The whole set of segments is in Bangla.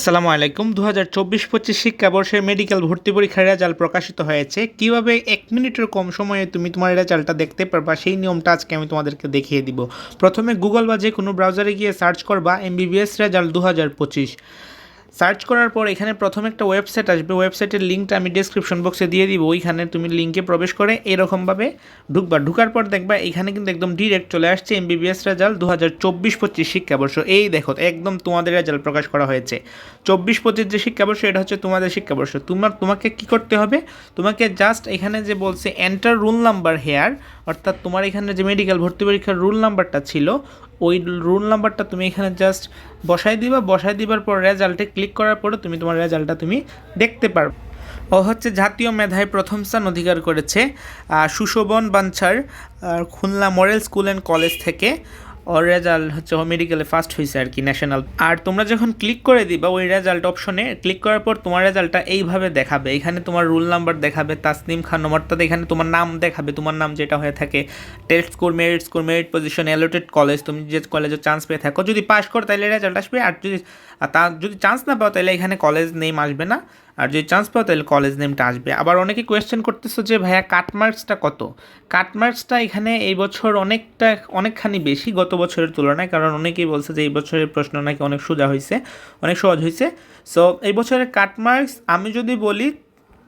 আসসালামু আলাইকুম। দু হাজার চব্বিশ পঁচিশ শিক্ষাবর্ষের মেডিকেল ভর্তি পরীক্ষার রেজাল্ট প্রকাশিত হয়েছে। কীভাবে এক মিনিটের কম সময়ে তুমি তোমার রেজাল্টটা দেখতে পারবা, সেই নিয়মটা আজকে আমি তোমাদেরকে দেখিয়ে দিব। প্রথমে গুগল বা যে কোনো ব্রাউজারে গিয়ে সার্চ করবা এমবিবিএস রেজাল্ট দু হাজার পঁচিশ। সার্চ করার পর এখানে প্রথম একটা ওয়েবসাইট আসবে। ওয়েবসাইটের লিঙ্কটা আমি ডিসক্রিপশন বক্সে দিয়ে দিব। ওইখানে তুমি লিঙ্কে প্রবেশ করে এরকমভাবে ঢুকবা। ঢুকার পর দেখবা এখানে কিন্তু একদম ডিরেক্ট চলে আসছে এমবিবিএস রেজাল্ট দু হাজার চব্বিশ পঁচিশ শিক্ষাবর্ষ। এই দেখো, একদম তোমাদের রেজাল্ট প্রকাশ করা হয়েছে। চব্বিশ পঁচিশ যে শিক্ষাবর্ষ, এটা হচ্ছে তোমাদের শিক্ষাবর্ষ। তোমার, তোমাকে কি করতে হবে? তোমাকে জাস্ট এখানে যে বলছে এন্টার রুল নাম্বার হেয়ার অর্থাৎ তোমার এখানে যে মেডিকেল ভর্তি পরীক্ষার রুল নাম্বারটা ছিল, ওই রুল নাম্বারটা তুমি এখানে জাস্ট বসাই দিবা। বসাই দিবার পর রেজাল্টে ক্লিক করার পরে তুমি তোমার রেজাল্টটা তুমি দেখতে পারবে। ও হচ্ছে জাতীয় মেধায় প্রথম স্থান অধিকার করেছে Sushobhan বাঞ্ছার Khulna model school and college থেকে। ওর রেজাল্ট হচ্ছে ও মেডিকেলে ফার্স্ট হয়েছে আর কি ন্যাশনাল আর তোমরা যখন ক্লিক করে দিবা, ওই রেজাল্ট অপশনে ক্লিক করার পর তোমার রেজাল্টটা এইভাবে দেখাবে। এখানে তোমার রুল নাম্বার দেখাবে, তাসনিম খান অর্থাৎ এখানে তোমার নাম দেখাবে, তোমার নাম যেটা হয়ে থাকে test score merit score merit position allotted college তুমি যে কলেজে চান্স পেয়ে থাকো। যদি পাস করো, তাহলে রেজাল্ট আসবে। আর যদি তা, যদি চান্স না পাও, তাহলে এখানে কলেজ নেম আসবে না। আর যদি চান্স পাও তাহলে কলেজ নেমটা আসবে। আবার অনেকে কোয়েশ্চেন করতেছো যে, ভাইয়া কাটমার্কসটা কত? কাটমার্কসটা এখানে এই বছর অনেকটা, অনেকখানি বেশি, গত বছরের তুলনায়। কারণ অনেকেই বলছে যে, এই বছরের প্রশ্ন নাকি অনেক সোজা হয়েছে অনেক সহজ হয়েছে সো এই বছরের কাটমার্কস আমি যদি বলি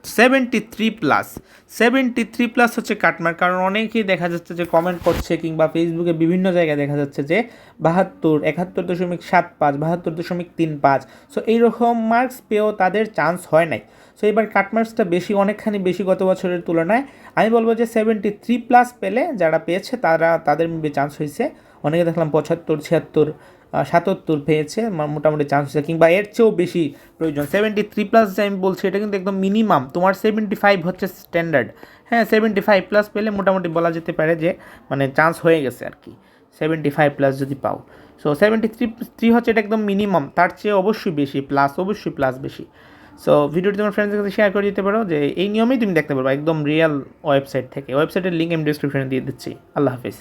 seventy three plus seventy three plus হচ্ছে কাটমার্ক। কারণ অনেকেই দেখা যাচ্ছে যে কমেন্ট করছে কিংবা ফেসবুকে বিভিন্ন জায়গায় দেখা যাচ্ছে যে বাহাত্তর, একাত্তর দশমিক সাত পাঁচ, বাহাত্তর দশমিক তিন পাঁচ। সো এইরকম মার্কস পেয়েও তাদের চান্স হয় নাই। সো এবার কাটমার্কসটা বেশি, অনেকখানি বেশি গত বছরের তুলনায়। আমি বলব যে সেভেন্টি থ্রি প্লাস পেলে যারা পেয়েছে তারা, তাদের চান্স হয়েছে। অনেকে দেখলাম পঁচাত্তর, ছিয়াত্তর সাতাত্তর পেয়েছে মোটামুটি চান্স হয়েছে, কিংবা এর চেয়েও বেশি প্রয়োজন। সেভেন্টি থ্রি প্লাস যে আমি বলছি, এটা কিন্তু একদম মিনিমাম তোমার সেভেন্টি ফাইভ হচ্ছে স্ট্যান্ডার্ড হ্যাঁ সেভেন্টি ফাইভ প্লাস পেলে মোটামুটি বলা যেতে পারে যে মানে চান্স হয়ে গেছে আর কি। সেভেন্টি ফাইভ প্লাস যদি পাও। সো সেভেন্টি থ্রি থ্রি হচ্ছে এটা একদম মিনিমাম তার চেয়ে অবশ্যই বেশি প্লাস অবশ্যই প্লাস বেশি। সো ভিডিওটি তোমার ফ্রেন্ডসদের কাছে শেয়ার করে দিতে পারো যে, এই নিয়মেই তুমি দেখতে পারো একদম রিয়েল ওয়েবসাইট থেকে। ওয়েবসাইটের লিঙ্ক আমি ডিসক্রিপশনে দিয়ে দিচ্ছি। আল্লাহ হাফিজ।